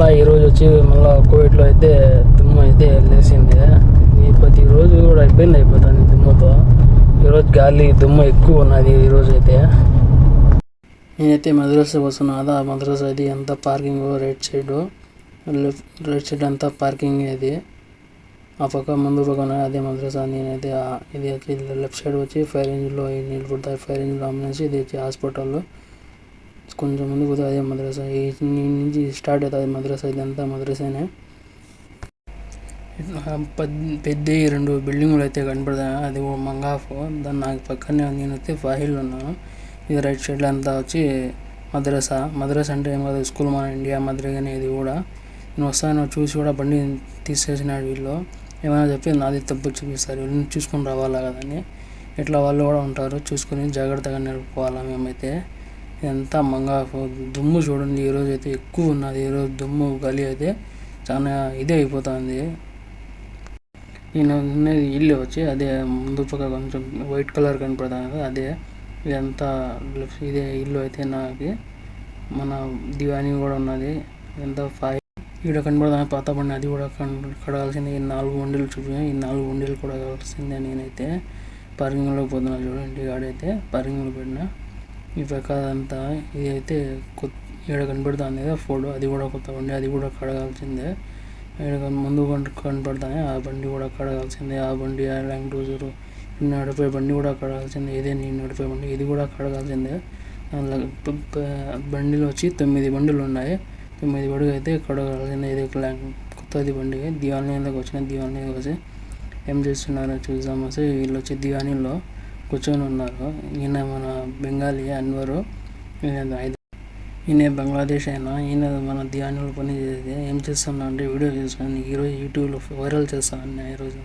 మళ్ళీ ఈరోజు వచ్చి మళ్ళీ కోవిడ్లో అయితే దుమ్ము అయితే లేచింది. ఈ ప్రతిరోజు కూడా అయిపోయింది అయిపోతుంది దుమ్ముతో. ఈరోజు గాలి దుమ్ము ఎక్కువ ఉన్నది ఈరోజు అయితే. నేనైతే మద్రాసు వస్తున్నా. కదా ఆ మద్రాసా అది అంతా parking right side left right side అంతా పార్కింగ్ అది. ఆ పక్క ముందు పక్కన అదే మద్రసా. నేనైతే ఇది వచ్చి లెఫ్ట్ సైడ్ వచ్చి ఫైర్ ఇంజిన్లో నిలబడతాయి ఫైర్ ఇంజిన్లో అంబులెన్స్ ఇది వచ్చి హాస్పిటల్లో కొంచెం ముందు పోతే అదే మద్రసా. ఈ నుంచి స్టార్ట్ అవుతుంది మద్రసా ఇదంతా మద్రసానే. పెద్ద పెద్ద రెండు బిల్డింగులు అయితే కనపడతాయి. అది ఓ మంగాఫ్. దాని నాకు పక్కనే నేనైతే ఫాహిల్ ఉన్నాను ఇది రైట్ సైడ్ అంతా వచ్చి మద్రసా. మద్రసా అంటే ఏం కాదు స్కూల్ మన ఇండియా మద్రగానే ఇది కూడా. నేను వస్తాను చూసి కూడా బండి తీసేసినాడు వీళ్ళు. ఏమైనా చెప్పి నాది తప్పు చూపిస్తారు. వీళ్ళని చూసుకొని రావాలా కదని ఇట్లా వాళ్ళు కూడా ఉంటారు. చూసుకొని జాగ్రత్తగా నేర్పుకోవాలా మేమైతే. ఇదంతా మంగాకు దుమ్ము చూడండి ఈరోజు అయితే ఎక్కువ ఉన్నది. ఈరోజు దుమ్ము గలి అయితే చాలా ఇదే అయిపోతుంది. నేను ఉన్నది ఇల్లు వచ్చి అదే ముందు పక్క కొంచెం వైట్ కలర్ కనపడుతుంది. అదే ఇదంతా ఇదే ఇల్లు అయితే నాకు. మన దివాణి కూడా ఉన్నది. ఇదంతా ఫైవ్ ఇక్కడ కనబడుతున్న పాత బండి. అది కూడా కన్- కడగాల్సిందే. ఈ నాలుగు వండీలు చూపించాను ఈ నాలుగు వండీలు కూడా కడగాల్సిందే నేనైతే. పార్కింగ్లో పోతున్నా చూడండి. గాడైతే పార్కింగ్లో పెట్టిన. ఈ ప్రకారంతా ఇదైతే ఇది అయితే కొత్త ఇక్కడ కనబడుతుంది కదా ఫోటో అది కూడా కొత్త బండి అది కూడా కడగాల్సిందే. ఇక్కడ ముందు బండి కనపడుతుంది ఆ బండి కూడా కడగాల్సిందే. ఆ బండి ఆ ల్యాండ్ క్రూజర్ నడిపే బండి కూడా కడగాల్సిందే. ఇదే నేను నడిపే బండి ఇది కూడా కడగాల్సిందే. బండిలో వచ్చి తొమ్మిది బండిలు ఉన్నాయి. తొమ్మిది బండి అయితే కడగాల్సిందే. ఇది కొత్తది బండి. దివాణిలోకి వచ్చిన దివాణిలోకి వచ్చి ఏం చేస్తున్నారో చూద్దాం. అసలు వీళ్ళు వచ్చి దివాణిలో కూర్చొని ఉన్నారు. ఈయన మన బెంగాలీ అన్వరు. ఈయన హైద- ఈయన బంగ్లాదేశ్ అయినా ఈయన మన ధ్యానంలో పని చేసేది ఏం చేస్తున్నా అంటే వీడియో చేస్తాను ఈరోజు యూట్యూబ్లో వైరల్ చేస్తాను ఈరోజు